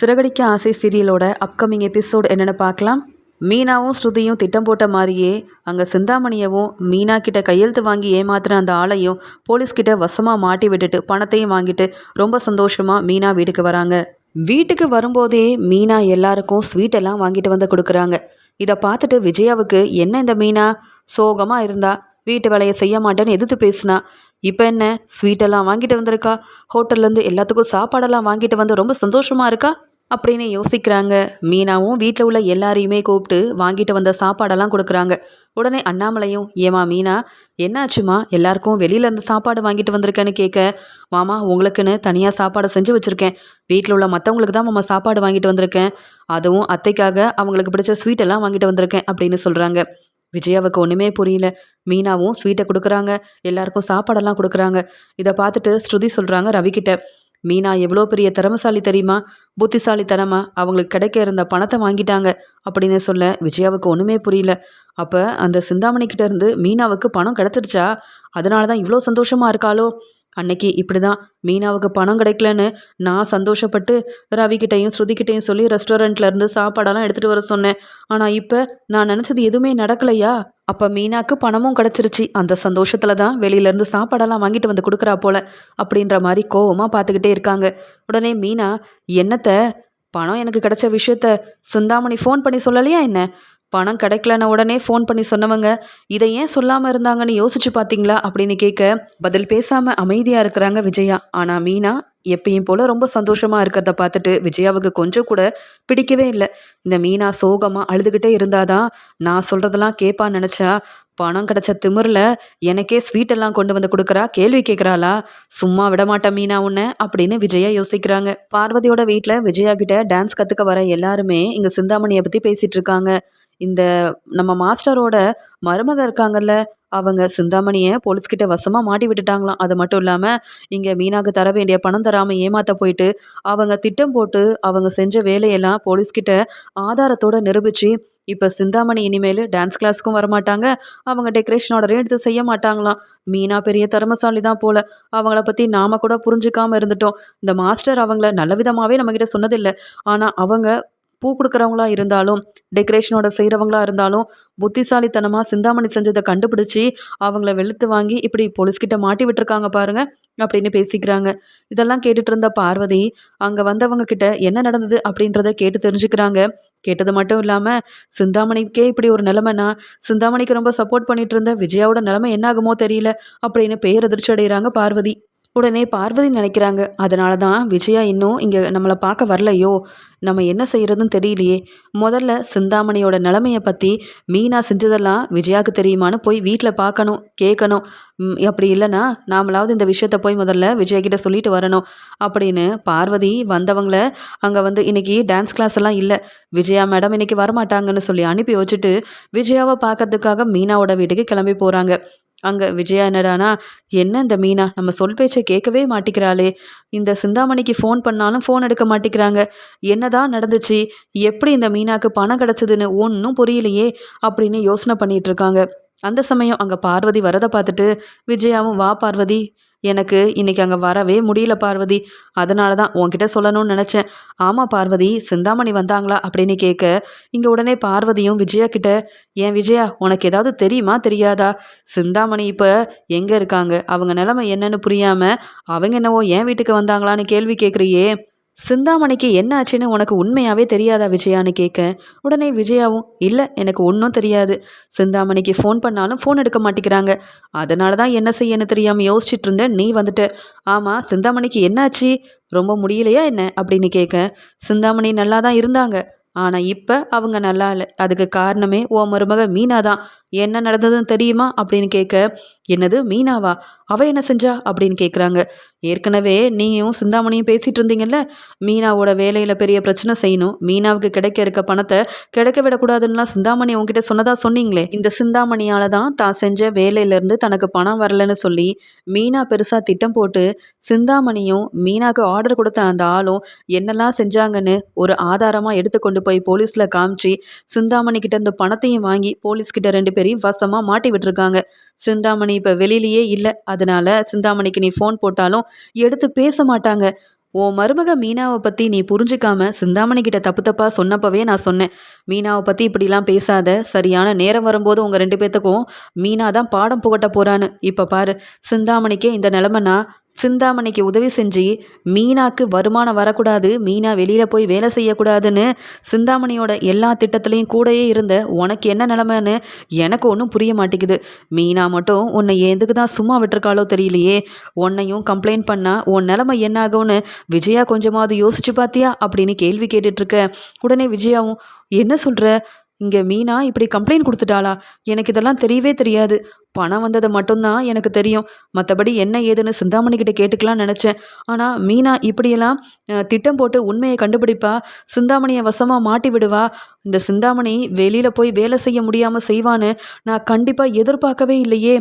சிறகடிக்க ஆசை சீரியலோட upcoming episode என்னென்னு பார்க்கலாம். மீனாவும் ஸ்ருதியும் திட்டம் போட்ட மாதிரியே அங்கே சிந்தாமணியவும் மீனா கிட்ட கையெழுத்து வாங்கி ஏமாத்துன அந்த ஆளையும் போலீஸ்கிட்ட வசமாக மாட்டி விட்டுட்டு பணத்தையும் வாங்கிட்டு ரொம்ப சந்தோஷமாக மீனா வீட்டுக்கு வராங்க. வீட்டுக்கு வரும்போதே மீனா எல்லாருக்கும் ஸ்வீட் எல்லாம் வாங்கிட்டு வந்து கொடுக்குறாங்க. இதை பார்த்துட்டு விஜயாவுக்கு என்ன இந்த மீனா? சோகமாக இருந்தா? வீட்டு வேலையை செய்ய மாட்டேன்னு எதிர்த்து பேசினா. இப்போ என்ன? ஸ்வீட்டெல்லாம் வாங்கிட்டு வந்திருக்கா? ஹோட்டல்லேருந்து எல்லாத்துக்கும் சாப்பாடெல்லாம் வாங்கிட்டு வந்து ரொம்ப சந்தோஷமாக இருக்கா? அப்படின்னு யோசிக்கிறாங்க. மீனாவும் வீட்டில் உள்ள எல்லாரையுமே கூப்பிட்டு வாங்கிட்டு வந்த சாப்பாடெல்லாம் கொடுக்குறாங்க. உடனே அண்ணாமலையும் ஏமா மீனா என்னாச்சுமா எல்லாருக்கும் வெளியிலேருந்து சாப்பாடு வாங்கிட்டு வந்திருக்கேன்னு கேட்க மாமா உங்களுக்குன்னு தனியாக சாப்பாடு செஞ்சு வச்சுருக்கேன். வீட்டில் உள்ள மற்றவங்களுக்கு தான் மாமா சாப்பாடு வாங்கிட்டு வந்திருக்கேன். அதுவும் அத்தைக்காக அவங்களுக்கு பிடிச்ச ஸ்வீட்டெல்லாம் வாங்கிட்டு வந்திருக்கேன். அப்படின்னு சொல்கிறாங்க விஜயாவுக்கு ஒன்றுமே புரியல. மீனாவும் ஸ்வீட்டை கொடுக்குறாங்க. எல்லாருக்கும் சாப்பாடெல்லாம் கொடுக்குறாங்க. இதை பார்த்துட்டு ஸ்ருதி சொல்கிறாங்க ரவிக்கிட்ட. மீனா எவ்வளோ பெரிய திறமசாலி தெரியுமா? புத்திசாலித்தனமா? அவங்களுக்கு கிடைக்க இருந்த பணத்தை வாங்கிட்டாங்க அப்படின்னு சொல்ல விஜயாவுக்கு ஒன்றுமே புரியல. அப்போ அந்த சிந்தாமணிக்கிட்ட இருந்து மீனாவுக்கு பணம் கிடச்சிருச்சா? அதனால தான் இவ்வளோ சந்தோஷமாக இருக்காளோ? அன்னைக்கு இப்படி தான் மீனாவுக்கு பணம் கிடைக்கலன்னு நான் சந்தோஷப்பட்டு ரவிக்கிட்டையும் ஸ்ருதிக்கிட்டையும் சொல்லி ரெஸ்டாரண்ட்ல இருந்து சாப்பாடெல்லாம் எடுத்துகிட்டு வர சொன்னேன். ஆனால் இப்போ நான் நினச்சது எதுவுமே நடக்கலையா? அப்போ மீனாக்கு பணமும் கிடச்சிருச்சு. அந்த சந்தோஷத்தில் தான் வெளியிலேருந்து சாப்பாடெல்லாம் வாங்கிட்டு வந்து கொடுக்குறா போல அப்படின்ற மாதிரி கோவமாக பார்த்துக்கிட்டே இருக்காங்க. உடனே மீனா என்னத்தை? பணம் எனக்கு கிடைச்ச விஷயத்த சிந்தாமணி ஃபோன் பண்ணி சொல்லலையா என்ன? பணம் கிடைக்கலன உடனே ஃபோன் பண்ணி சொன்னவங்க இதை ஏன் சொல்லாமல் இருந்தாங்கன்னு யோசிச்சு பார்த்தீங்களா அப்படின்னு கேட்க பதில் பேசாமல் அமைதியாக இருக்கிறாங்க விஜயா. ஆனால் மீனா எப்பயும் போல் ரொம்ப சந்தோஷமாக இருக்கிறத பார்த்துட்டு விஜயாவுக்கு கொஞ்சம் கூட பிடிக்கவே இல்லை. இந்த மீனா சோகமாக அழுதுகிட்டே இருந்தாதான் நான் சொல்கிறதெல்லாம் கேட்பான்னு நினச்சா பணம் கிடச்ச திமிரில் எனக்கே ஸ்வீட்டெல்லாம் கொண்டு வந்து கொடுக்குறா கேள்வி கேட்குறாளா சும்மா விடமாட்டேன் மீனா உன்னை அப்படின்னு விஜயா யோசிக்கிறாங்க. பார்வதியோட வீட்டில் விஜயா கிட்ட டான்ஸ் கற்றுக்க வர எல்லாருமே இங்கே சிந்தாமணியை பற்றி பேசிகிட்டு இருக்காங்க. இந்த நம்ம மாஸ்டரோட மருமக இருக்காங்கல்ல அவங்க சிந்தாமணியை போலீஸ்கிட்ட வசமாக மாட்டி விட்டுட்டாங்களாம். அது மட்டும் இல்லாமல் இங்கே மீனாக்கு தர வேண்டிய பணம் தராமல் ஏமாற்ற போயிட்டு அவங்க திட்டம் போட்டு அவங்க செஞ்ச வேலையெல்லாம் போலீஸ்கிட்ட ஆதாரத்தோடு நிரூபித்து இப்போ சிந்தாமணி இனிமேல் டான்ஸ் கிளாஸ்க்கும் வரமாட்டாங்க. அவங்க டெக்கரேஷன் ஆர்டரையும் எடுத்து செய்ய மாட்டாங்களாம். மீனா பெரிய திறமசாலி தான் போல. அவங்கள பற்றி நாம் கூட புரிஞ்சுக்காமல் இருந்துட்டோம். இந்த மாஸ்டர் அவங்கள நல்ல விதமாகவே நம்மக்கிட்ட சொன்னதில்லை. ஆனால் அவங்க பூ கொடுக்குறவங்களா இருந்தாலும் டெக்கரேஷனோட செய்கிறவங்களா இருந்தாலும் புத்திசாலித்தனமாக சிந்தாமணி செஞ்சதை கண்டுபிடிச்சி அவங்கள வெளுத்து வாங்கி இப்படி போலீஸ்கிட்ட மாட்டி விட்டுருக்காங்க பாருங்க அப்படின்னு பேசிக்கிறாங்க. இதெல்லாம் கேட்டுட்டு இருந்த பார்வதி அங்கே வந்தவங்க கிட்ட என்ன நடந்தது அப்படின்றத கேட்டு தெரிஞ்சுக்கிறாங்க. கேட்டது மட்டும் இல்லாமல் சிந்தாமணிக்கே இப்படி ஒரு நிலைமைனா சிந்தாமணிக்கு ரொம்ப சப்போர்ட் பண்ணிட்டு இருந்த விஜயாவோட நிலைமை என்ன ஆகுமோ தெரியல அப்படின்னு பேரதிர்ச்சி அடைகிறாங்க பார்வதி. உடனே பார்வதி நினைக்கிறாங்க. அதனால தான் விஜயா இன்னும் இங்கே நம்மளை பார்க்க வரலையோ? நம்ம என்ன செய்கிறதுன்னு தெரியலையே. முதல்ல சிந்தாமணியோட நிலமையை பற்றி மீனா செஞ்சதெல்லாம் விஜயாவுக்கு தெரியுமான்னு போய் வீட்டில் பார்க்கணும் கேட்கணும். அப்படி இல்லைன்னா நாமளாவது இந்த விஷயத்த போய் முதல்ல விஜயா கிட்ட சொல்லிட்டு வரணும் அப்படின்னு பார்வதி வந்தவங்கள அங்கே வந்து இன்னைக்கு டான்ஸ் கிளாஸ் எல்லாம் இல்லை. விஜயா மேடம் இன்னைக்கு வரமாட்டாங்கன்னு சொல்லி அனுப்பி வச்சுட்டு விஜயாவை பார்க்கறதுக்காக மீனாவோட வீட்டுக்கு கிளம்பி போகிறாங்க அங்கே விஜயா என்னடானா என்ன இந்த மீனா? நம்ம சொல் பேச்சை கேட்கவே மாட்டேங்கிறாளே இந்த சிந்தாமணிக்கு ஃபோன் பண்ணாலும் ஃபோன் எடுக்க மாட்டேங்கிறாங்க என்னதான் நடந்துச்சு? எப்படி இந்த மீனாக்கு பணம் கிடச்சதுன்னு ஒன்றும் புரியலையே அப்படின்னு யோசனை பண்ணிகிட்ருக்காங்க இருக்காங்க. அந்த சமயம் அங்கே பார்வதி வரதை பார்த்துட்டு விஜயாவும் வா பார்வதி. எனக்கு இன்னைக்கு அங்கே வரவே முடியல பார்வதி. அதனால தான் உன்கிட்ட சொல்லணும்னு நினச்சேன். ஆமாம் பார்வதி சிந்தாமணி வந்தாங்களா? அப்படின்னு கேட்க இங்கே உடனே பார்வதியும் விஜயா கிட்ட ஏன் விஜயா உனக்கு ஏதாவது தெரியுமா தெரியாதா? சிந்தாமணி இப்போ எங்கே இருக்காங்க? அவங்க நிலமை என்னன்னு புரியாமல் அவங்க என்னவோ ஏன் வீட்டுக்கு வந்தாங்களான்னு கேள்வி கேட்குறியே. சிந்தாமணிக்கு என்ன ஆச்சுன்னு உனக்கு உண்மையாகவே தெரியாதா விஜயான்னு கேட்க உடனே விஜயாவும் இல்லை எனக்கு ஒன்றும் தெரியாது. சிந்தாமணிக்கு ஃபோன் பண்ணாலும் ஃபோன் எடுக்க மாட்டேங்கிறாங்க. அதனால தான் என்ன செய்யன்னு தெரியாமல் யோசிச்சுட்டு இருந்தேன். நீ வந்துட்ட. ஆமாம் சிந்தாமணிக்கு என்னாச்சு ரொம்ப முடியலையா என்ன? அப்படின்னு கேட்க சிந்தாமணி நல்லா தான் இருந்தாங்க. ஆனால் இப்போ அவங்க நல்லா இல்லை. அதுக்கு காரணமே ஓ மருமக மீனா தான் என்ன நடந்ததுன்னு தெரியுமா? அப்படின்னு கேட்க என்னது மீனாவா? அவ என்ன செஞ்சா? அப்படின்னு கேட்குறாங்க ஏற்கனவே நீயும் சிந்தாமணியும் பேசிகிட்டு இருந்தீங்கல்ல? மீனாவோட வேலையில் பெரிய பிரச்சனை செய்யணும். மீனாவுக்கு கிடைக்க இருக்க பணத்தை கிடைக்க விடக்கூடாதுன்னா சிந்தாமணி உங்ககிட்ட சொன்னதா சொன்னீங்களே? இந்த சிந்தாமணியால் தான் தான் செஞ்ச வேலையிலேருந்து தனக்கு பணம் வரலன்னு சொல்லி மீனா பெருசாக திட்டம் போட்டு சிந்தாமணியும் மீனாவுக்கு ஆர்டர் கொடுத்த அந்த ஆளும் என்னெல்லாம் செஞ்சாங்கன்னு ஒரு ஆதாரமாக எடுத்து கொண்டு போய் போலீஸில் காமிச்சு சிந்தாமணி கிட்ட இந்த பணத்தையும் வாங்கி போலீஸ்கிட்ட ரெண்டு பேரையும் வசமாக மாட்டி விட்டுருக்காங்க. சிந்தாமணி இப்போ வெளியிலேயே இல்லை. அதனால சிந்தாமணிக்கு நீ ஃபோன் போட்டாலும் எடுத்து பேச மாட்டாங்க. உன் மருமக மீனாவை பற்றி நீ புரிஞ்சுக்காம சிந்தாமணி கிட்ட தப்பு தப்பாக சொன்னப்பவே நான் சொன்னேன். மீனாவை பற்றி இப்படிலாம் பேசாத. சரியான நேரம் வரும்போது உங்கள் ரெண்டு பேர்த்துக்கும் மீனா தான் பாடம் புகட்ட போகிறான்னு இப்போ பாரு சிந்தாமணிக்கே இந்த நிலமைனா சிந்தாமணிக்கு உதவி செஞ்சு மீனாக்கு வருமானம் வரக்கூடாது மீனா வெளியில் போய் வேலை செய்யக்கூடாதுன்னு சிந்தாமணியோட எல்லா திட்டத்துலேயும் கூடயே இருந்த உனக்கு என்ன நிலமைன்னு எனக்கு ஒன்றும் புரிய மாட்டேங்குது. மீனா மட்டும் உன்னை எதுக்கு தான் சும்மா விட்டுருக்காளோ தெரியலையே. உன்னையும் கம்ப்ளைண்ட் பண்ணால் உன் நிலமை என்ன ஆகும்னு விஜயா கொஞ்சமாவது யோசிச்சு பார்த்தியா அப்படின்னு கேள்வி கேட்டுட்ருக்க உடனே விஜயாவும் என்ன சொல்கிற இங்கே மீனா இப்படி கம்ப்ளைண்ட் கொடுத்துட்டாளா? எனக்கு இதெல்லாம் தெரியவே தெரியாது. பணம் வந்தது மட்டும்தான் எனக்கு தெரியும். மற்றபடி என்ன ஏதுன்னு சிந்தாமணிக்கிட்ட கேட்டுக்கலாம்னு நினச்சேன். ஆனால் மீனா இப்படியெல்லாம் திட்டம் போட்டு உண்மையை கண்டுபிடிப்பா சிந்தாமணியை வசமாக மாட்டி விடுவா இந்த சிந்தாமணி வெளியில் போய் வேலை செய்ய முடியாமல் செய்வான்னு நான் கண்டிப்பாக எதிர்பார்க்கவே இல்லையே.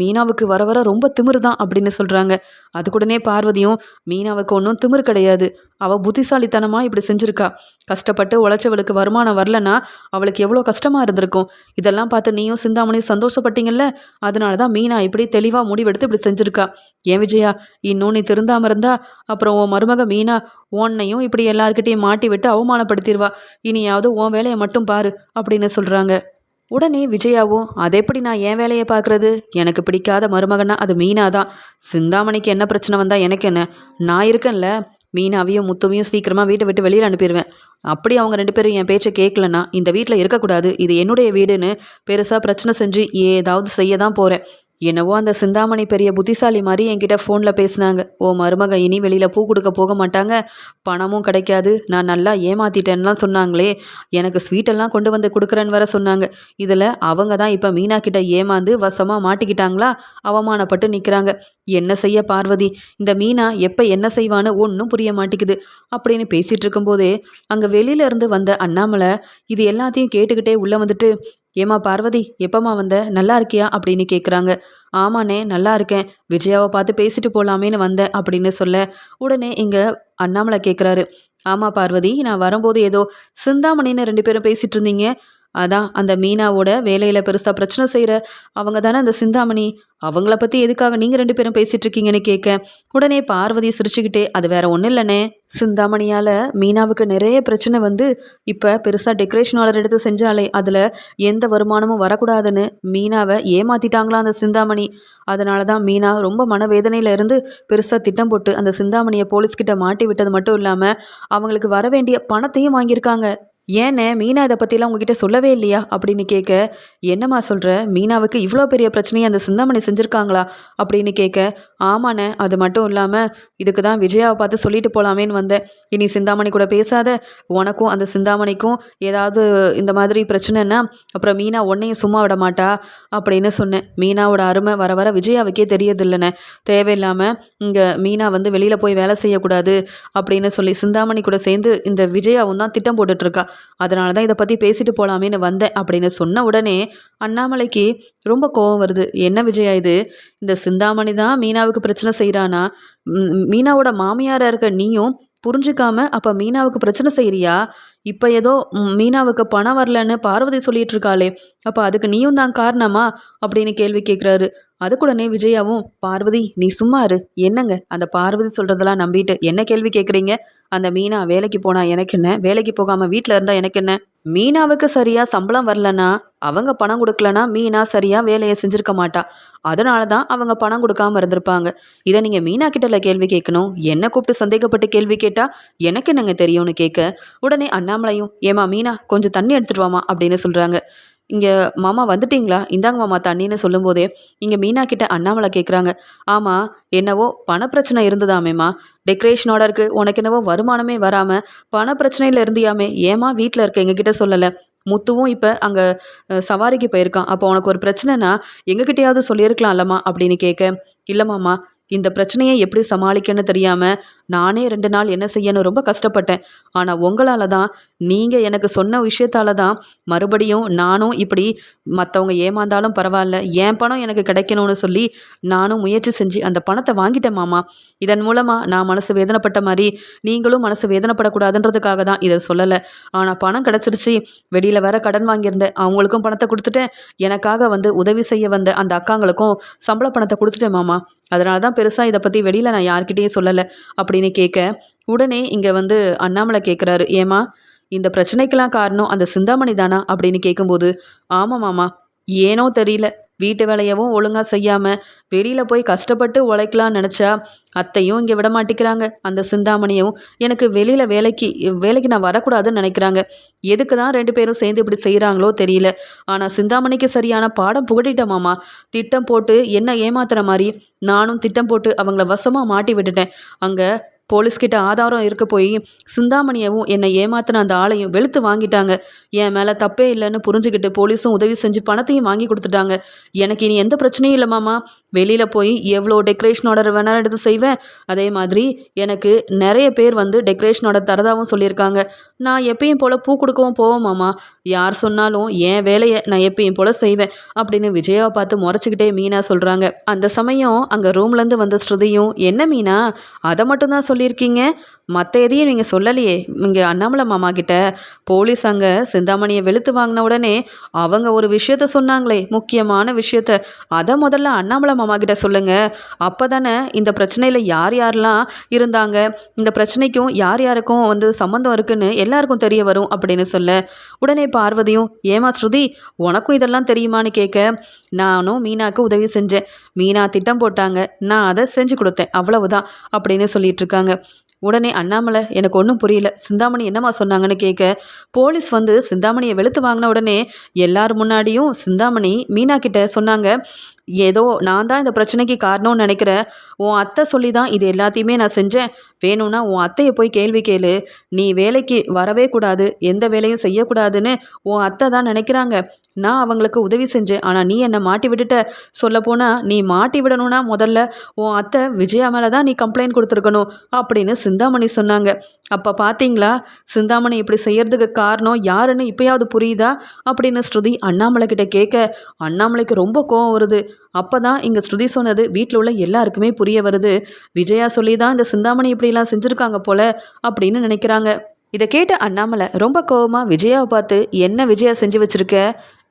மீனாவுக்கு வர வர ரொம்ப திமிரு தான் அப்படின்னு சொல்கிறாங்க அதுக்குடனே பார்வதியும் மீனாவுக்கு ஒன்றும் திமிரு கிடையாது. அவள் புத்திசாலித்தனமாக இப்படி செஞ்சுருக்கா. கஷ்டப்பட்டு உழைச்சவளுக்கு வருமானம் வரலன்னா அவளுக்கு எவ்வளோ கஷ்டமாக இருந்திருக்கும். இதெல்லாம் பார்த்து நீயும் சிந்தாமணியும் சந்தோஷப்பட்டீங்கல்ல? அதனால தான் மீனா இப்படி தெளிவாக முடிவெடுத்து இப்படி செஞ்சுருக்கா. ஏன் விஜயா இன்னும் நீ திருந்தாமல் இருந்தா அப்புறம் உன் மருமக மீனா உன்னையும் இப்படி எல்லாருக்கிட்டையும் மாட்டி விட்டு அவமானப்படுத்திடுவா இனியாவது உன் வேலையை மட்டும் பாரு அப்படின்னு சொல்கிறாங்க உடனே விஜயாவும் அதை எப்படி நான் என் வேலையை பார்க்குறது? எனக்கு பிடிக்காத மருமகனா அது மீனா தான் சிந்தாமணிக்கு என்ன பிரச்சனை வந்தால் எனக்கு என்ன? நான் இருக்கேன்ல மீனாவையும் முத்துவையும் சீக்கிரமாக வீட்டை விட்டு வெளியில் அனுப்பிடுவேன் அப்படி அவங்க ரெண்டு பேரும் என் பேச்சை கேட்கலன்னா இந்த வீட்டில் இருக்கக்கூடாது. இது என்னுடைய வீடுன்னு பெருசாக பிரச்சனை செஞ்சு ஏதாவது செய்ய தான் போகிறேன் என்னவோ அந்த சிந்தாமணி பெரிய புத்திசாலி மாதிரி என்கிட்ட ஃபோனில் பேசினாங்க. ஓ மருமக இனி வெளியில் பூ கொடுக்க போக மாட்டாங்க. பணமும் கிடைக்காது. நான் நல்லா ஏமாத்திட்டேன்லாம் சொன்னாங்களே. எனக்கு ஸ்வீட்டெல்லாம் கொண்டு வந்து கொடுக்குறேன்னு வர சொன்னாங்க. இதில் அவங்க தான் இப்போ மீனா கிட்ட ஏமாந்து வசமாக மாட்டிக்கிட்டாங்களா? அவமானப்பட்டு நிற்கிறாங்க என்ன செய்ய பார்வதி? இந்த மீனா எப்போ என்ன செய்வான்னு ஒன்றும் புரிய மாட்டேங்குது. அப்படின்னு பேசிகிட்டு இருக்கும்போதே அங்கே வெளியிலேருந்து வந்த அண்ணாமலை இது எல்லாத்தையும் கேட்டுக்கிட்டே உள்ளே வந்துட்டு ஏமா பார்வதி எப்பம்மா வந்த? நல்லா இருக்கியா? அப்படின்னு கேட்குறாங்க ஆமாண்ணே நல்லா இருக்கேன். விஜயாவை பார்த்து பேசிட்டு போகலாமேன்னு வந்தேன் அப்படின்னு சொல்ல உடனே இங்கே அண்ணாமலை கேட்குறாரு ஆமாம் பார்வதி நான் வரும்போது ஏதோ சிந்தாமணின்னு ரெண்டு பேரும் பேசிகிட்டு இருந்தீங்க. அதான் அந்த மீனாவோட வேலையில் பெருசாக பிரச்சனை செய்கிற அவங்க தானே அந்த சிந்தாமணி. அவங்கள பற்றி எதுக்காக நீங்கள் ரெண்டு பேரும் பேசிகிட்டு இருக்கீங்கன்னு கேட்க உடனே பார்வதி சிரிச்சுக்கிட்டே அது வேற ஒன்றும் இல்லைண்ணே சிந்தாமணியால் மீனாவுக்கு நிறைய பிரச்சனை வந்து இப்போ பெருசாக டெக்கரேஷன் ஆர்டர் எடுத்து செஞ்சாலே அதில் எந்த வருமானமும் வரக்கூடாதுன்னு மீனாவை ஏமாத்திட்டாங்களா அந்த சிந்தாமணி. அதனால தான் மீனா ரொம்ப மனவேதனையில் இருந்து பெருசாக திட்டம் போட்டு அந்த சிந்தாமணியை போலீஸ்கிட்ட மாட்டி விட்டது மட்டும் இல்லாமல் அவங்களுக்கு வர வேண்டிய பணத்தையும் வாங்கியிருக்காங்க. ஏண்ணே மீனா இதை பற்றிலாம் உங்ககிட்ட சொல்லவே இல்லையா? அப்படின்னு கேட்க என்னம்மா சொல்கிற மீனாவுக்கு இவ்வளோ பெரிய பிரச்சனையை அந்த சிந்தாமணி செஞ்சுருக்காங்களா? அப்படின்னு கேட்க ஆமாண்ணே அது மட்டும் இல்லாமல் இதுக்கு தான் விஜயாவை பார்த்து சொல்லிட்டு போகலாமேன்னு வந்தேன். இனி சிந்தாமணி கூட பேசாத உனக்கும் அந்த சிந்தாமணிக்கும் ஏதாவது இந்த மாதிரி பிரச்சனைன்னா அப்புறம் மீனா உன்னையும் சும்மா விட மாட்டா? அப்படின்னு சொன்னேன். மீனாவோட அருமை வர வர விஜயாவுக்கே தெரியதில்லைண்ணே தேவையில்லாமல் இங்கே மீனா வந்து வெளியில் போய் வேலை செய்யக்கூடாது அப்படின்னு சொல்லி சிந்தாமணி கூட சேர்ந்து இந்த விஜயாவும் தான் திட்டம் போட்டுட்ருக்கா அதனால தான் இதை பற்றி பேசிட்டு போகலாமேன்னு வந்தேன் அப்படின்னு சொன்ன உடனே அண்ணாமலைக்கு ரொம்ப கோவம் வருது. என்ன விஜயா இது? இந்த சிந்தாமணி தான் மீனாவுக்கு பிரச்சனை செய்கிறானா மீனாவோட மாமியாராக இருக்க நீயும் புரிஞ்சுக்காம அப்போ மீனாவுக்கு பிரச்சனை செய்கிறியா இப்போ ஏதோ மீனாவுக்கு பணம் வரலன்னு பார்வதி சொல்லிட்டு இருக்காளே அப்போ அதுக்கு நீயும் தான் காரணமா? அப்படின்னு கேள்வி கேட்குறாரு அதுக்குடனே விஜயாவும் பார்வதி நீ சும்மா இரு. என்னங்க? அந்த பார்வதி சொல்கிறதெல்லாம் நம்பிட்டு என்ன கேள்வி கேட்குறீங்க அந்த மீனா வேலைக்கு போனா எனக்கு என்ன? வேலைக்கு போகாமல் வீட்டில் இருந்தால் எனக்கு என்ன? மீனாவுக்கு சரியாக சம்பளம் வரலன்னா அவங்க பணம் கொடுக்கலனா மீனா சரியாக வேலையை செஞ்சுருக்க மாட்டா. அதனால தான் அவங்க பணம் கொடுக்காம இருந்திருப்பாங்க. இதை நீங்கள் மீனா கிட்டல கேள்வி கேட்கணும் என்ன கூப்பிட்டு சந்தேகப்பட்டு கேள்வி கேட்டால் எனக்கு என்னங்க தெரியும்னு கேட்க உடனே அண்ணா அண்ணாமலையும் ஏமா மீனா கொஞ்சம் தண்ணி எடுத்துட்டு வாமா அப்படின்னு சொல்கிறாங்க இங்கே மாமா வந்துட்டிங்களா? இந்தாங்க மாமா தண்ணின்னு சொல்லும்போதே இங்கே மீனா கிட்ட அண்ணாமலை கேட்குறாங்க ஆமாம் என்னவோ பணப்பிரச்சனை இருந்ததாமேம்மா. டெக்கரேஷன் ஆர்டருக்கு உனக்கு என்னவோ வருமானமே வராமல் பணப்பிரச்சனையில் இருந்தியாமே. ஏமா வீட்டில் இருக்க எங்ககிட்ட சொல்லலை? முத்துவும் இப்போ அங்கே சவாரிக்கு போயிருக்கான். அப்போ உனக்கு ஒரு பிரச்சனைனா எங்ககிட்டயாவது சொல்லியிருக்கலாம்லம்மா அப்படின்னு கேட்க இல்லைம்மாம்மா இந்த பிரச்சனையை எப்படி சமாளிக்கன்னு தெரியாமல் நானே ரெண்டு நாள் என்ன செய்யணும்? ரொம்ப கஷ்டப்பட்டேன். ஆனால் உங்களால் தான் நீங்கள் எனக்கு சொன்ன விஷயத்தால தான் மறுபடியும் நானும் இப்படி மற்றவங்க ஏமாந்தாலும் பரவாயில்ல என் பணம் எனக்கு கிடைக்கணும்னு சொல்லி நானும் முயற்சி செஞ்சு அந்த பணத்தை வாங்கிட்டேன் மாமா. இதன் மூலமாக நான் மனசு வேதனைப்பட்ட மாதிரி நீங்களும் மனசு வேதனைப்படக்கூடாதுன்றதுக்காக தான் இதை சொல்லலை. ஆனால் பணம் கிடச்சிருச்சு. வெளியில் வேற கடன் வாங்கியிருந்தேன். அவங்களுக்கும் பணத்தை கொடுத்துட்டேன். எனக்காக வந்து உதவி செய்ய வந்த அந்த அக்காங்களுக்கும் சம்பள பணத்தை கொடுத்துட்டேன் மாமா. அதனால தான் பெருசாக இதை பற்றி வெளியில் நான் யார்கிட்டேயும் சொல்லலை. அப்படி அப்படின்னு கேட்க உடனே இங்கே வந்து அண்ணாமலை கேட்குறாரு ஏமா இந்த பிரச்சனைக்கெல்லாம் காரணம் அந்த சிந்தாமணி தானா அப்படின்னு கேட்கும்போது ஆமாம் மாமா ஏனோ தெரியல. வீட்டு வேலையவும் ஒழுங்காக செய்யாமல் வெளியில் போய் கஷ்டப்பட்டு உழைக்கலாம்னு நினச்சா அத்தையும் இங்கே விட மாட்டேங்கிறாங்க. அந்த சிந்தாமணியவும் எனக்கு வெளியில் வேலைக்கு வேலைக்கு நான் வரக்கூடாதுன்னு நினைக்கிறாங்க. எதுக்கு தான் ரெண்டு பேரும் சேர்ந்து இப்படி செய்கிறாங்களோ தெரியல. ஆனால் சிந்தாமணிக்கு சரியான பாடம் புகட்டிட்டேமாமா திட்டம் போட்டு என்ன ஏமாத்துற மாதிரி நானும் திட்டம் போட்டு அவங்கள வசமாக மாட்டி விட்டுட்டேன். அங்கே போலீஸ்கிட்ட ஆதாரம் இருக்க போய் சிந்தாமணியவும் என்னை ஏமாத்தின அந்த ஆளையும் வெளுத்து வாங்கிட்டாங்க. என் மேலே தப்பே இல்லைன்னு புரிஞ்சுக்கிட்டு போலீஸும் உதவி செஞ்சு பணத்தையும் வாங்கி கொடுத்துட்டாங்க. எனக்கு இனி எந்த பிரச்சனையும் இல்லை மாமா. வெளியில் போய் எவ்வளோ டெக்கரேஷன் ஆர்டர் வேணாலும் எடுத்து செய்வேன். அதே மாதிரி எனக்கு நிறைய பேர் வந்து டெக்கரேஷன் ஆர்டர் தரதாகவும் சொல்லியிருக்காங்க. நான் எப்பயும் போல் பூ கொடுக்கவும் போவோம் மாமா. யார் சொன்னாலும் என் வேலையை நான் எப்பயும் போல் செய்வேன் அப்படின்னு விஜயாவை பார்த்து முறைச்சிக்கிட்டே மீனா சொல்கிறாங்க அந்த சமயம் அங்கே ரூம்லேருந்து வந்த ஸ்ருதியும் என்ன மீனா? அதை மட்டும்தான் சொல்லியிருக்கீங்க. மற்ற எதையும் நீங்கள் சொல்லலையே. இங்கே அண்ணாமலை மாமா கிட்ட போலீஸ் அங்கே சிந்தாமணியை வெளுத்து வாங்கின உடனே அவங்க ஒரு விஷயத்த சொன்னாங்களே முக்கியமான விஷயத்த. அதை முதல்ல அண்ணாமலை மாமா கிட்ட சொல்லுங்கள் அப்போ தானே இந்த பிரச்சனையில் யார் யாரெல்லாம் இருந்தாங்க? இந்த பிரச்சனைக்கும் யார் யாருக்கும் வந்து சம்மந்தம் இருக்குன்னு எல்லாருக்கும் தெரிய வரும் அப்படின்னு சொல்ல. உடனே பார்வதியும் ஏமா ஸ்ருதி உனக்கும் இதெல்லாம் தெரியுமான்னு கேட்க? நானும் மீனாக்கு உதவி செஞ்சேன். மீனா திட்டம் போட்டாங்க. நான் அதை செஞ்சு கொடுத்தேன். அவ்வளவுதான். அப்படின்னு சொல்லிட்டு இருக்காங்க. உடனே அண்ணாமலை எனக்கு ஒன்றும் புரியல. சிந்தாமணி என்னம்மா சொன்னாங்கன்னு கேட்க போலீஸ் வந்து சிந்தாமணியை வெளுத்து வாங்கின உடனே எல்லார் முன்னாடியும் சிந்தாமணி மீனா கிட்ட சொன்னாங்க. ஏதோ நான் தான் இந்த பிரச்சனைக்கு காரணம்னு நினைக்கிறேன். உன் அத்தை சொல்லி தான் இது எல்லாத்தையுமே நான் செஞ்சேன். வேணும்னா உன் அத்தையை போய் கேள்வி கேளு. நீ வேலைக்கு வரவே கூடாது. எந்த வேலையும் செய்யக்கூடாதுன்னு உன் அத்தை தான் நினைக்கிறாங்க. நான் அவங்களுக்கு உதவி செஞ்சேன். ஆனால் நீ என்னை மாட்டி விட்டுட்ட. சொல்லப்போனால் நீ மாட்டி விடணும்னா முதல்ல உன் அத்தை விஜயா மேலே தான் நீ கம்ப்ளைண்ட் கொடுத்துருக்கணும் அப்படின்னு சிந்தாமணி சொன்னாங்க. அப்போ பார்த்தீங்களா சிந்தாமணி இப்படி செய்யறதுக்கு காரணம் யாருன்னு இப்போயாவது புரியுதா? அப்படின்னு ஸ்ருதி அண்ணாமலை கிட்ட கேட்க அண்ணாமலைக்கு ரொம்ப கோவம் வருது. அப்போ தான் இங்கே ஸ்ருதி சொன்னது வீட்டில் உள்ள எல்லாருக்குமே புரிய வருது. விஜயா சொல்லி தான் இந்த சிந்தாமணி இப்படிலாம் செஞ்சுருக்காங்க போல அப்படின்னு நினைக்கிறாங்க. இதை கேட்ட அண்ணாமலை ரொம்ப கோவமாக விஜயாவை பார்த்து என்ன விஜயா செஞ்சு வச்சுருக்க?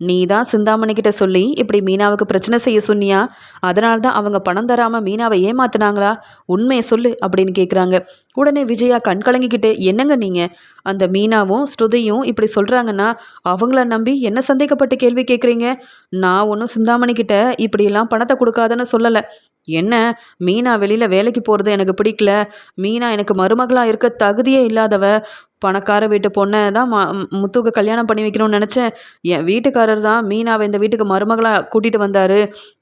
நீ தான் சிந்தாமணி கிட்ட சொல்லி இப்படி மீனாவுக்கு பிரச்சனை செய்ய சொன்னியா? அதனால தான் அவங்க பணம் தராமல் மீனாவை ஏமாத்தினாங்களா? உண்மையை சொல்லு அப்படின்னு கேட்குறாங்க உடனே விஜயா கண் கலங்கிக்கிட்டு என்னங்க நீங்கள் அந்த மீனாவும் ஸ்ருதியும் இப்படி சொல்கிறாங்கன்னா அவங்கள நம்பி என்ன சந்தேகப்பட்டு கேள்வி கேட்குறீங்க நான் ஒன்றும் சிந்தாமணி கிட்ட இப்படியெல்லாம் பணத்தை கொடுக்காதன்னு சொல்லலை. என்ன? மீனா வெளியில் வேலைக்கு போகிறது எனக்கு பிடிக்கல. மீனா எனக்கு மருமகளாக இருக்க தகுதியே இல்லாதவ. பணக்கார வீட்டு பொண்ணை தான் மா முத்துக்கு கல்யாணம் பண்ணி வைக்கணும்னு நினச்சேன். என் வீட்டுக்காரர் தான் மீனாவை இந்த வீட்டுக்கு மருமகளாக கூட்டிகிட்டு வந்தார்.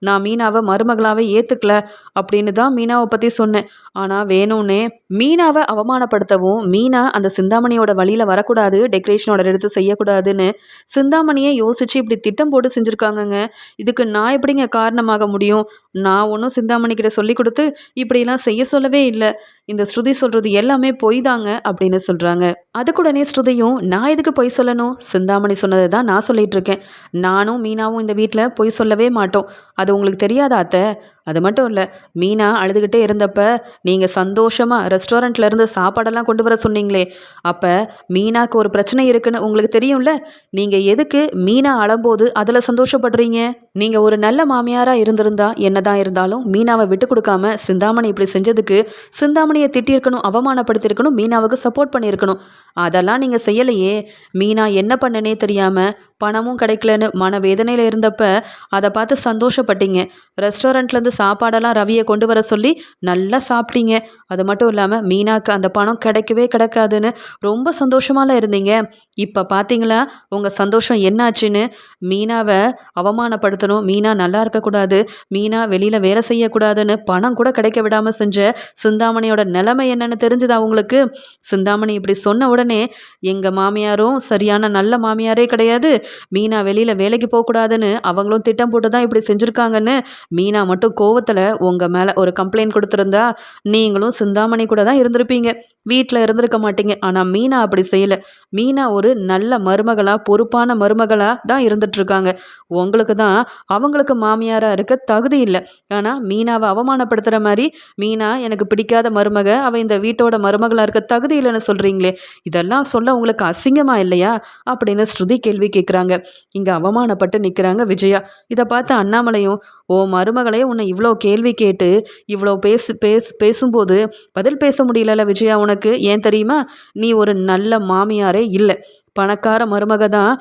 நான் மீனாவை மருமகளாகவே ஏற்றுக்கல அப்படின்னு தான் மீனாவை பற்றி சொன்னேன். ஆனால் வேணும்னே மீனாவை அவமானப்படுத்தவும் மீனா அந்த சிந்தாமணியோட வழியில் வரக்கூடாது டெக்கரேஷன் ஆர்டர் எடுத்து செய்யக்கூடாதுன்னு சிந்தாமணியை யோசித்து இப்படி திட்டம் போட்டு செஞ்சுருக்காங்கங்க. இதுக்கு நான் எப்படிங்க காரணமாக முடியும்? நான் ஒன்றும் சிந்தாமணி கிட்ட சொல்லி கொடுத்து இப்படிலாம் செய்ய சொல்லவே இல்லை. இந்த ஸ்ருதி சொல்கிறது எல்லாமே பொய் தாங்க அப்படின்னு சொல்கிறாங்க அதுக்குடனே ஸ்ருதியும் நான் எதுக்கு பொய் சொல்லணும்? சிந்தாமணி சொன்னதை தான் நான் சொல்லிட்டு இருக்கேன். நானும் மீனாவும் இந்த வீட்டில் பொய் சொல்லவே மாட்டோம். அது உங்களுக்கு தெரியாதா அத்தை? அது மட்டும் இல்லை மீனா அழுதுகிட்டே இருந்தப்ப நீங்கள் சந்தோஷமாக ரெஸ்டாரண்ட்ல இருந்து சாப்பாடெல்லாம் கொண்டு வர சொன்னீங்களே அப்போ மீனாக்கு ஒரு பிரச்சனை இருக்குன்னு உங்களுக்கு தெரியும்ல? நீங்கள் எதுக்கு மீனா அழும்போது அதில் சந்தோஷப்படுறீங்க? நீங்கள் ஒரு நல்ல மாமியாராக இருந்திருந்தா என்னதான் இருந்தாலும் மீனாவை விட்டு கொடுக்காம சிந்தாமணி இப்படி செஞ்சதுக்கு சிந்தாமணியை திட்டியிருக்கணும் அவமானப்படுத்தியிருக்கணும் மீனாவுக்கு சப்போர்ட் பண்ணியிருக்கணும். அதெல்லாம் நீங்கள் செய்யலையே. மீனா என்ன பண்ணனே தெரியாமல் பணமும் கிடைக்கலன்னு மன வேதனையில் இருந்தப்ப அதை பார்த்து சந்தோஷப்பட்டீங்க. ரெஸ்டாரண்ட்லேருந்து சாப்பாடெல்லாம் ரவியை கொண்டு வர சொல்லி நல்லா சாப்பிட்டீங்க. அது மட்டும் இல்லாமல் மீனாக்கு அந்த பணம் கிடைக்கவே கிடைக்காதுன்னு ரொம்ப சந்தோஷமாலாம் இருந்தீங்க. இப்போ பார்த்தீங்களா உங்கள் சந்தோஷம் என்னாச்சுன்னு? மீனாவை அவமானப்படுத்தணும். மீனா நல்லா இருக்கக்கூடாது. மீனா வெளியில் வேலை செய்யக்கூடாதுன்னு பணம் கூட கிடைக்க விடாமல் செஞ்ச சிந்தாமணியோட நிலைமை என்னன்னு தெரிஞ்சுதா உங்களுக்கு? சிந்தாமணி இப்படி சொன்ன உடனே எங்கள் மாமியாரும் சரியான நல்ல மாமியாரே கிடையாது. மீனா வெளியில் வேலைக்கு போகக்கூடாதுன்னு அவங்களும் திட்டம் போட்டு தான் இப்படி செஞ்சுருக்காங்கன்னு மீனா மட்டும் கோவத்தில் உங்கள் மேலே ஒரு கம்ப்ளைண்ட் கொடுத்துருந்தா நீங்களும் சிந்தாமணி கூட தான் இருந்திருப்பீங்க. வீட்டில் இருந்திருக்க மாட்டீங்க. ஆனால் மீனா அப்படி செய்யலை. மீனா ஒரு நல்ல மருமகளாக பொறுப்பான மருமகளாக தான் இருந்துட்டுருக்காங்க. உங்களுக்கு தான் அவங்களுக்கு மாமியாராக இருக்க தகுதி இல்லை. ஆனால் மீனாவை அவமானப்படுத்துகிற மாதிரி மீனா எனக்கு பிடிக்காத மருமக அவள் இந்த வீட்டோட மருமகளாக இருக்க தகுதி இல்லைன்னு சொல்கிறீங்களே இதெல்லாம் சொல்ல உங்களுக்கு அசிங்கமாக இல்லையா? அப்படின்னு ஸ்ருதி கேள்வி கேட்குறாங்க இங்கே அவமானப்பட்டு நிற்கிறாங்க விஜயா. இதை பார்த்து அண்ணாமலையும் ஓ மருமகளே உன்னை இவ்வளோ கேள்வி கேட்டு இவ்வளோ பேசு பேசு பேசும்போது பதில் பேச முடியலல்ல விஜயா உனக்கு? ஏன் தெரியுமா? நீ ஒரு நல்ல மாமியாரே இல்லை. பணக்கார மருமக தான்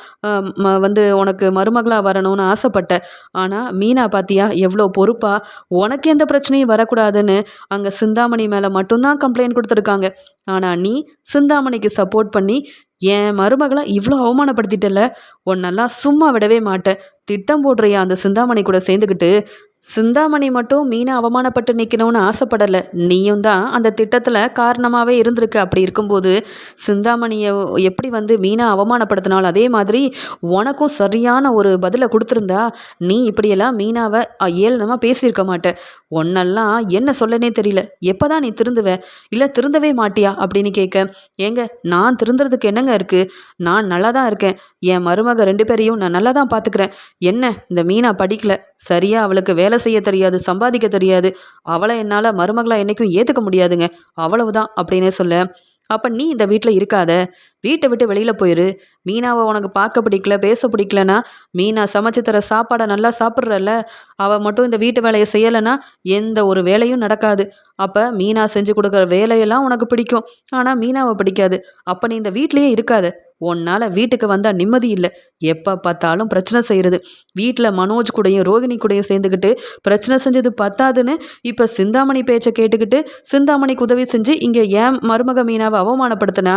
ம- வந்து உனக்கு மருமகளாக வரணும்னு ஆசைப்பட்ட. ஆனால் மீனா பாத்தியா எவ்வளோ பொறுப்பா? உனக்கு எந்த பிரச்சனையும் வரக்கூடாதுன்னு அங்கே சிந்தாமணி மேலே மட்டும்தான் கம்ப்ளைண்ட் கொடுத்துருக்காங்க. ஆனால் நீ சிந்தாமணிக்கு சப்போர்ட் பண்ணி என் மருமகளை இவ்வளோ அவமானப்படுத்திட்டல உன்னெல்லாம் சும்மா விடவே மாட்டேன். திட்டம் போடுறியா அந்த சிந்தாமணி கூட சேர்ந்துக்கிட்டு சிந்தாமணி மட்டும் மீனை அவமானப்பட்டு நிற்கணும்னு ஆசைப்படலை. நீயும் தான் அந்த திட்டத்தில் காரணமாகவே இருந்திருக்கு. அப்படி இருக்கும்போது சிந்தாமணியை எப்படி வந்து மீனை அவமானப்படுத்தினாலும் அதே மாதிரி உனக்கும் சரியான ஒரு பதிலை கொடுத்துருந்தா நீ இப்படியெல்லாம் மீனாவை ஏளனமாக பேசியிருக்க மாட்ட. ஒன்னெல்லாம் என்ன சொல்லனே தெரியல. எப்போ தான் நீ திருந்துவ? இல்லை திருந்தவே மாட்டியா? அப்படின்னு கேட்க ஏங்க நான் திருந்துறதுக்கு என்னங்க இருக்குது நான் நல்லா தான் இருக்கேன். என் மருமக ரெண்டு பேரையும் நான் நல்லா தான் பார்த்துக்கிறேன் என்ன இந்த மீனா படிக்கல? சரியா அவளுக்கு வேலை செய்ய தெரியாது சம்பாதிக்க தெரியாது. அவளை என்னால் மருமகளாக என்றைக்கும் ஏற்றுக்க முடியாதுங்க. அவ்வளவுதான் அப்படின்னு சொல்ல அப்போ நீ இந்த வீட்டில் இருக்காத. வீட்டை விட்டு வெளியில் போயிரு. மீனாவை உனக்கு பார்க்க பிடிக்கல பேச பிடிக்கலனா மீனா சமைச்சு தர சாப்பாடை நல்லா சாப்பிட்றல்ல. அவள் மட்டும் இந்த வீட்டு வேலையை செய்யலைன்னா எந்த ஒரு வேலையும் நடக்காது. அப்போ மீனா செஞ்சு கொடுக்குற வேலையெல்லாம் உனக்கு பிடிக்கும். ஆனால் மீனாவை பிடிக்காது. அப்போ நீ இந்த வீட்லேயே இருக்காது. உன்னால் வீட்டுக்கு வந்தால் நிம்மதி இல்லை. எப்போ பார்த்தாலும் பிரச்சனை செய்கிறது வீட்டில் மனோஜ் கூடயும் ரோகிணி கூடயும் சேர்ந்துக்கிட்டு பிரச்சனை செஞ்சது பத்தாதுன்னு இப்போ சிந்தாமணி பேச்சை கேட்டுக்கிட்டு சிந்தாமணிக்கு உதவி செஞ்சு இங்கே ஏன் மருமக மீனாவை அவமானப்படுத்தினா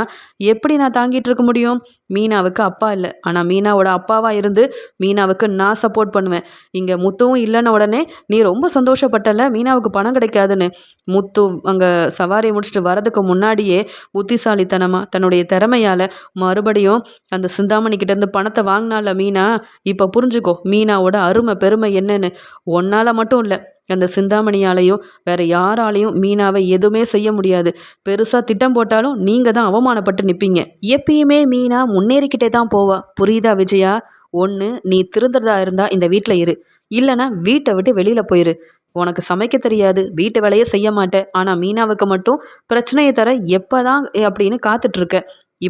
எப்படி நான் தாங்கிட்டு இருக்க முடியும்? மீனாவுக்கு அப்பா இல்லை. ஆனால் மீனாவோட அப்பாவாக இருந்து மீனாவுக்கு நான் சப்போர்ட் பண்ணுவேன். இங்கே முத்துவும் இல்லைன்ன உடனே நீ ரொம்ப சந்தோஷப்பட்டல மீனாவுக்கு பணம் கிடைக்காதுன்னு. முத்து அங்கே சவாரி முடிச்சுட்டு வரதுக்கு முன்னாடியே புத்திசாலித்தனமாக தன்னுடைய திறமையால் மறுபடியும் அந்த சிந்தாமணிக்கிட்ட இருந்து பணத்தை வாங்கினால மீனா இப்போ புரிஞ்சுக்கோ மீனாவோட அருமை பெருமை என்னன்னு. ஒன்னால் மட்டும் இல்லை அந்த சிந்தாமணியாலையும் வேற யாராலையும் மீனாவை எதுவுமே செய்ய முடியாது. பெருசா திட்டம் போட்டாலும் நீங்க தான் அவமானப்பட்டு நிற்பீங்க எப்பயுமே மீனா முன்னேறிக்கிட்டே தான் போவா. புரியுதா விஜயா? ஒன்று நீ திருந்துறதா இருந்தா இந்த வீட்டில் இரு. இல்லைன்னா வீட்டை விட்டு வெளியில போயிரு. உனக்கு சமைக்க தெரியாது வீட்டு வேலையை செய்ய மாட்டேன் ஆனால் மீனாவுக்கு மட்டும் பிரச்சனையை தர எப்போதான் அப்படின்னு காத்துட்ருக்க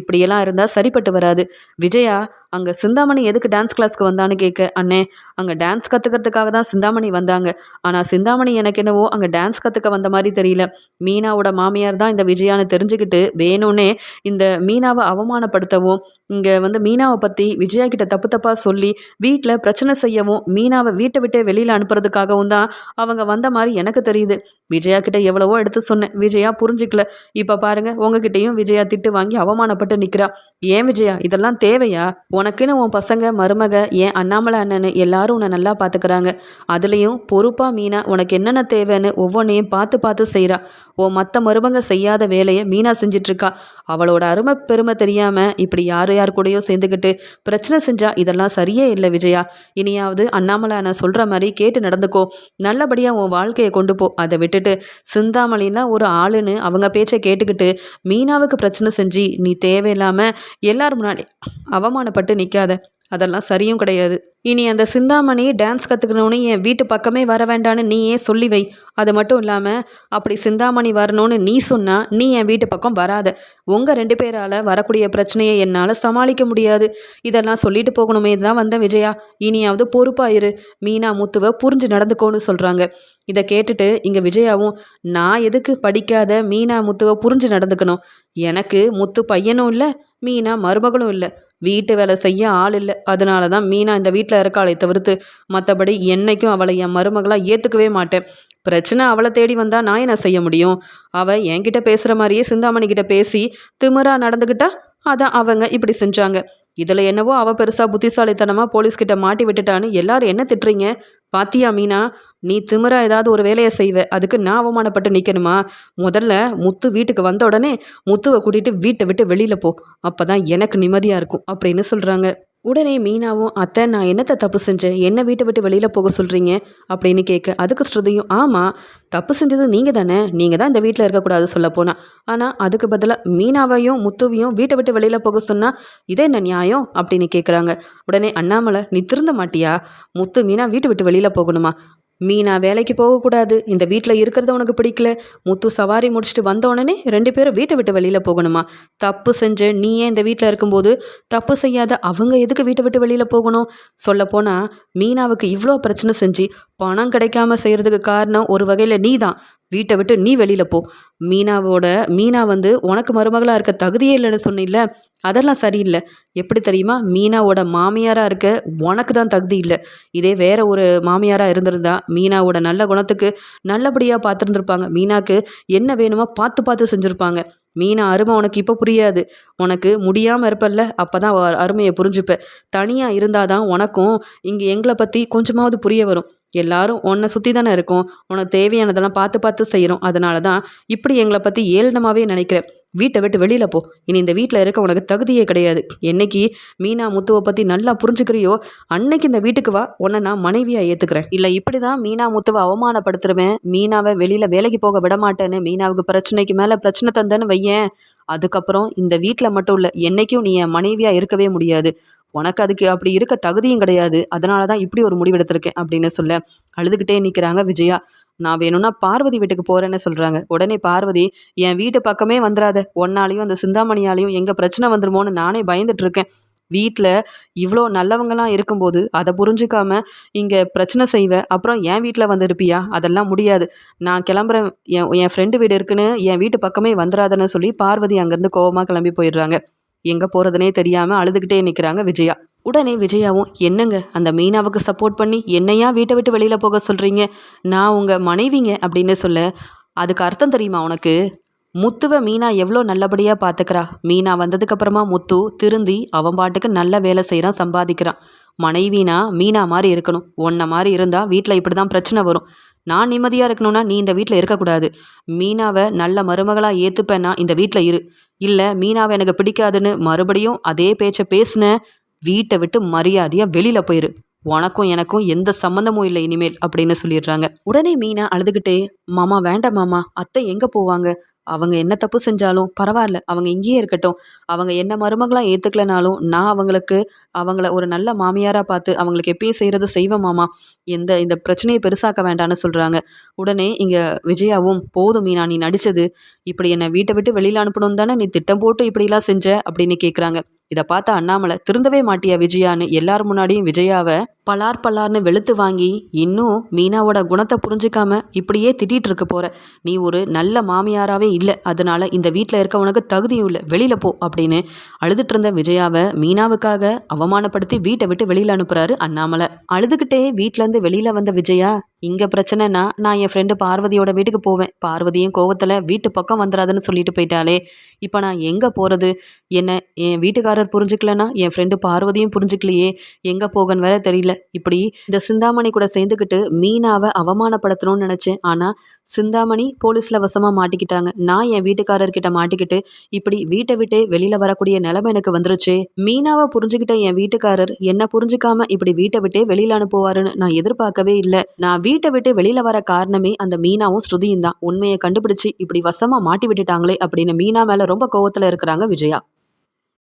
இப்படியெல்லாம் இருந்தால் சரிப்பட்டு வராது. விஜயா அங்கே சிந்தாமணி எதுக்கு டான்ஸ் கிளாஸ்க்கு வந்தான்னு கேட்க அண்ணே அங்கே டான்ஸ் கற்றுக்கிறதுக்காக தான் சிந்தாமணி வந்தாங்க. ஆனால் சிந்தாமணி எனக்கு என்னவோ அங்கே டான்ஸ் கற்றுக்க வந்த மாதிரி தெரியல. மீனாவோட மாமியார் தான் இந்த விஜயான்னு தெரிஞ்சுக்கிட்டு வேணும்னே இந்த மீனாவை அவமானப்படுத்தவும் இங்கே வந்து மீனாவை பற்றி விஜயா கிட்ட தப்பு தப்பாக சொல்லி வீட்டில் பிரச்சனை செய்யவும் மீனாவை வீட்டை விட்டே வெளியில் அனுப்புறதுக்காகவும் தான் அவங்க வந்த மாதிரி எனக்கு தெரியுது. விஜயா கிட்ட எவ்வளவோ எடுத்து சொன்னேன். விஜயா புரிஞ்சிக்கல. இப்போ பாருங்கள் உங்ககிட்டயும் விஜயா திட்டு வாங்கி அவமானப்பட்டு நிற்கிறா ஏன் விஜயா இதெல்லாம் தேவையா? உனக்குன்னு உன் பசங்க மருமக ஏன் அண்ணாமலை அண்ணன்னு எல்லாரும் உன்னை நல்லா பார்த்துக்கிறாங்க அதுலேயும் பொறுப்பாக மீனா உனக்கு என்னென்ன தேவைன்னு ஒவ்வொன்றையும் பார்த்து பார்த்து செய்கிறா உன் மற்ற மருமக செய்யாத வேலையை மீனா செஞ்சிட்ருக்கா. அவளோட அருமை பெருமை தெரியாமல் இப்படி யார் யார் கூடயோ சேர்ந்துக்கிட்டு பிரச்சனை செஞ்சா இதெல்லாம் சரியே இல்லை விஜயா. இனியாவது அண்ணாமலை அண்ணன் சொல்கிற மாதிரி கேட்டு நடந்துக்கோ. நல்லபடியாக உன் வாழ்க்கையை கொண்டு போ. அதை விட்டுட்டு சிந்தாமணின்னா ஒரு ஆளுன்னு அவங்க பேச்சை கேட்டுக்கிட்டு மீனாவுக்கு பிரச்சனை செஞ்சு நீ தே தேவையில்லாமல் எல்லாரும் முன்னாடி அவமானப்பட்டு நிற்காத அதெல்லாம் சரியும் கிடையாது. இனி அந்த சிந்தாமணி டான்ஸ் கற்றுக்கணும்னு என் வீட்டு பக்கமே வர வேண்டான்னு நீயே சொல்லி வை. அது மட்டும் இல்லாமல் அப்படி சிந்தாமணி வரணும்னு நீ சொன்னால் நீ என் வீட்டு பக்கம் வராத. உங்கள் ரெண்டு பேரால் வரக்கூடிய பிரச்சனையை என்னால் சமாளிக்க முடியாது. இதெல்லாம் சொல்லிட்டு போகணுமே தான் வந்த விஜயா. இனியாவது பொறுப்பாயிரு. மீனா முத்துவை புரிஞ்சு நடந்துக்கோன்னு சொல்கிறாங்க இதை கேட்டுட்டு இங்கே விஜயாவும் நான் எதுக்கு படிக்காத? மீனா முத்துவை புரிஞ்சு நடந்துக்கணும். எனக்கு முத்து பையனும் இல்லை மீனா மருமகளும் இல்லை. வீட்டு வேலை செய்ய ஆள் இல்லை. அதனால தான் மீனா இந்த வீட்டில் இருக்காளே தவிர்த்து மற்றபடி என்னைக்கும் அவளை என் மருமகளாக ஏற்றுக்கவே மாட்டேன். பிரச்சனை அவளை தேடி வந்தால் நான் என்ன செய்ய முடியும்? அவள் என்கிட்ட பேசுகிற மாதிரியே சிந்தாமணி கிட்ட பேசி திமிரா நடந்துக்கிட்டா அதான் அவங்க இப்படி செஞ்சாங்க. இதில் என்னவோ அவள் பெருசாக புத்திசாலித்தனமாக போலீஸ்கிட்ட மாட்டி விட்டுட்டான்னு எல்லாரும் என்ன திட்டுறீங்க? பாத்தியா மீனா? நீ திமிரா ஏதாவது ஒரு வேலையை செய்வ. அதுக்கு நான் அவமானப்பட்டு நிற்கணுமா முதல்ல முத்து வீட்டுக்கு வந்த உடனே முத்துவை கூட்டிகிட்டு வீட்டை விட்டு வெளியில் போ. அப்போ தான் எனக்கு நிம்மதியாக இருக்கும் அப்படின்னு சொல்கிறாங்க உடனே மீனாவும் அத்தை நான் என்னத்தை தப்பு செஞ்சேன்? என்ன வீட்டை விட்டு வெளியில் போக சொல்கிறீங்க அப்படின்னு கேட்க அதுக்கு ஸ்ருதியும் ஆமாம் தப்பு செஞ்சது நீங்கள் தானே? நீங்கள் தான் இந்த வீட்டில் இருக்கக்கூடாது சொல்ல போனால் ஆனால் அதுக்கு பதிலாக மீனாவையும் முத்துவையும் வீட்டை விட்டு வெளியில் போக சொன்னால் இதே என்ன நியாயம்? அப்படின்னு கேட்குறாங்க உடனே அண்ணாமலை நீ திருந்த மாட்டியா? முத்து மீனா வீட்டை விட்டு வெளியில் போகணுமா? மீனா வேலைக்கு போகக்கூடாது இந்த வீட்டில் இருக்கிறது உனக்கு பிடிக்கல. முத்து சவாரி முடிச்சுட்டு வந்த உடனே ரெண்டு பேரும் வீட்டை விட்டு வெளியில் போகணுமா? தப்பு செஞ்ச நீ ஏன் இந்த வீட்டில் இருக்கும்போது தப்பு செய்யாத அவங்க எதுக்கு வீட்டை விட்டு வெளியில் போகணும்? சொல்லப்போனால் மீனாவுக்கு இவ்வளோ பிரச்சனை செஞ்சு பணம் கிடைக்காம செய்கிறதுக்கு காரணம் ஒரு வகையில் நீ தான் வீட்டை விட்டு நீ வெளியில் போ. மீனாவோட மீனா வந்து உனக்கு மருமகளாக இருக்க தகுதியே இல்லைன்னு சொன்னில்ல அதெல்லாம் சரியில்லை. எப்படி தெரியுமா? மீனாவோட மாமியாராக இருக்க உனக்கு தான் தகுதி இல்லை. இதே வேற ஒரு மாமியாராக இருந்திருந்தா மீனாவோட நல்ல குணத்துக்கு நல்லபடியாக பார்த்துருந்துருப்பாங்க. மீனாக்கு என்ன வேணுமோ பார்த்து பார்த்து செஞ்சுருப்பாங்க. மீனா அருமை உனக்கு இப்போ புரியாது. உனக்கு முடியாமல் இருப்பல்ல அப்போ தான் அருமையை புரிஞ்சுப்ப. தனியாக இருந்தால் தான் உனக்கும் இங்கே எங்களை பற்றி கொஞ்சமாவது புரிய வரும். எல்லாரும் உன்னை சுற்றி தானே இருக்கோம். உனக்கு தேவையானதெல்லாம் பார்த்து பார்த்து செய்கிறோம் அதனால தான் இப்படி எங்களை பற்றி ஏளனமாகவே நினைக்கிறேன் வீட்டை விட்டு வெளியில் போ. இனி இந்த வீட்டில் இருக்க உனக்கு தகுதியே கிடையாது. என்னைக்கு மீனா முத்துவை பற்றி நல்லா புரிஞ்சுக்கிறியோ அன்னைக்கு இந்த வீட்டுக்கு வா. உன்னை நான் மனைவியாக ஏற்றுக்கிறேன் இல்லை இப்படி தான் மீனா முத்துவை அவமானப்படுத்துருவேன். மீனாவை வெளியில் வேலைக்கு போக விட மாட்டேன்னு மீனாவுக்கு பிரச்சனைக்கு மேலே பிரச்சனை தந்தேன்னு வையேன். அதுக்கப்புறம் இந்த வீட்டில் மட்டும் இல்லை என்றைக்கும் நீ என் மனைவியாக இருக்கவே முடியாது. உனக்கு அதுக்கு அப்படி இருக்க தகுதியும் கிடையாது. அதனால தான் இப்படி ஒரு முடிவெடுத்திருக்கேன் அப்படின்னு சொல்ல அழுதுகிட்டே நிற்கிறாங்க விஜயா. நான் வேணும்னா பார்வதி வீட்டுக்கு போகிறேன்னு சொல்கிறாங்க உடனே பார்வதி என் வீட்டு பக்கமே வந்துடாத ஒன்னாலையும் அந்த சிந்தாமணியாலையும் எங்கே பிரச்சனை வந்துருமோன்னு நானே பயந்துட்டு இருக்கேன் வீட்டில் இவ்வளோ நல்லவங்களாம் இருக்கும்போது அதை புரிஞ்சுக்காம இங்கே பிரச்சனை செய்வேன் அப்புறம் என் வீட்டில் வந்து இருப்பியா அதெல்லாம் முடியாது. நான் கிளம்புறேன். என் என் ஃப்ரெண்டு வீடு இருக்குன்னு என் வீட்டு பக்கமே வந்துடாதன்னு சொல்லி பார்வதி அங்கேருந்து கோபமாக கிளம்பி போயிடுறாங்க. எங்கே போகிறதுனே தெரியாமல் அழுதுகிட்டே நிற்கிறாங்க விஜயா. உடனே விஜயாவும் என்னங்க? அந்த மீனாவுக்கு சப்போர்ட் பண்ணி என்னையா வீட்டை விட்டு வெளியில் போக சொல்கிறீங்க நான் உங்கள் மனைவிங்க அப்படின்னு சொல்ல அதுக்கு அர்த்தம் தெரியுமா உனக்கு? முத்துவை மீனா எவ்வளோ நல்லபடியாக பார்த்துக்கிறா மீனா வந்ததுக்கப்புறமா முத்து திருந்தி அவன் பாட்டுக்கு நல்ல வேலை செய்கிறான் சம்பாதிக்கிறான். மனைவினா மீனா மாதிரி இருக்கணும். உன்ன மாதிரி இருந்தால் வீட்டில் இப்படி தான் பிரச்சனை வரும். நான் நிம்மதியாக இருக்கணும்னா நீ இந்த வீட்டில் இருக்கக்கூடாது. மீனாவை நல்ல மருமகளாக ஏற்றுப்பேன்னா இந்த வீட்டில் இரு. இல்லை மீனாவை எனக்கு பிடிக்காதுன்னு மறுபடியும் அதே பேச்சை பேசின வீட்டை விட்டு மரியாதையாக வெளியில் போயிரு. உனக்கும் எனக்கும் எந்த சம்மந்தமும் இல்லை இனிமேல் அப்படின்னு சொல்லிடுறாங்க. உடனே மீனா அழுதுகிட்டே மாமா வேண்டாம் மாமா அத்தை எங்கே போவாங்க? அவங்க என்ன தப்பு செஞ்சாலும் பரவாயில்ல அவங்க இங்கேயே இருக்கட்டும். அவங்க என்ன மருமகளாக ஏற்றுக்கலனாலும் நான் அவங்களுக்கு அவங்கள ஒரு நல்ல மாமியாராக பார்த்து அவங்களுக்கு எப்பயும் செய்கிறது செய்வேன் மாமா. எந்த இந்த பிரச்சனையை பெருசாக்க வேண்டான்னு சொல்கிறாங்க உடனே இங்கே விஜயாவும் போதும் மீனா நீ நடித்தது இப்படி என்னை வீட்டை விட்டு வெளியில் அனுப்பணும் தானே நீ திட்டம் போட்டு இப்படிலாம் செஞ்ச? அப்படின்னு கேட்குறாங்க இதை பார்த்தா அண்ணாமலை திருந்தவே மாட்டியா விஜயான்னு? எல்லார் முன்னாடியும் விஜயாவை பலார் பலார்னு வெளுத்து வாங்கி இன்னும் மீனாவோட குணத்தை புரிஞ்சுக்காம இப்படியே திட்டிகிட்டு இருக்க போற. நீ ஒரு நல்ல மாமியாராகவே இல்லை. அதனால இந்த வீட்டில் இருக்க உனக்கு தகுதியும் இல்லை. வெளியில் போ அப்படின்னு அழுதுட்டு இருந்த விஜயாவை மீனாவுக்காக அவமானப்படுத்தி வீட்டை விட்டு வெளியில் அனுப்புறாரு அண்ணாமலை. அழுதுகிட்டே வீட்டிலேருந்து வெளியில் வந்த விஜயா இங்கே பிரச்சனைனா நான் என் ஃப்ரெண்டு பார்வதியோட வீட்டுக்கு போவேன். பார்வதியும் கோவத்தில் வீட்டு பக்கம் வந்துடாதுன்னு சொல்லிட்டு போயிட்டாலே இப்போ நான் எங்கே போகிறது என்ன என் வீட்டுக்காரர் புரிஞ்சுக்கலன்னா என் ஃப்ரெண்டு பார்வதியும் புரிஞ்சுக்கலையே. எங்கே போகன்னு வேற தெரியல. இப்படி இந்த சிந்தாமணி கூட சேர்ந்துக்கிட்டு மீனாவை அவமானப்படுத்தணும்னு நினச்சேன். ஆனால் சிந்தாமணி போலீஸில் வசமாக மாட்டிக்கிட்டாங்க. நான் என் வீட்டுக்காரர்கிட்ட மாட்டிக்கிட்டு இப்படி வீட்டை விட்டே வெளியில் வரக்கூடிய நிலைமை எனக்கு வந்துருச்சு. மீனாவை புரிஞ்சுக்கிட்ட என் வீட்டுக்காரர் என்ன புரிஞ்சுக்காம இப்படி வீட்டை விட்டே வெளியில் அனுப்புவாருன்னு நான் எதிர்பார்க்கவே இல்லை. நான் வீட்டை விட்டு வெளியில் வர காரணமே அந்த மீனாவும் ஸ்ருதியும் தான். உண்மையை கண்டுபிடிச்சு இப்படி வசமாக மாட்டி விட்டுட்டாங்களே அப்படின்னு மீனா மேலே ரொம்ப கோவத்தில் இருக்கிறாங்க விஜயா.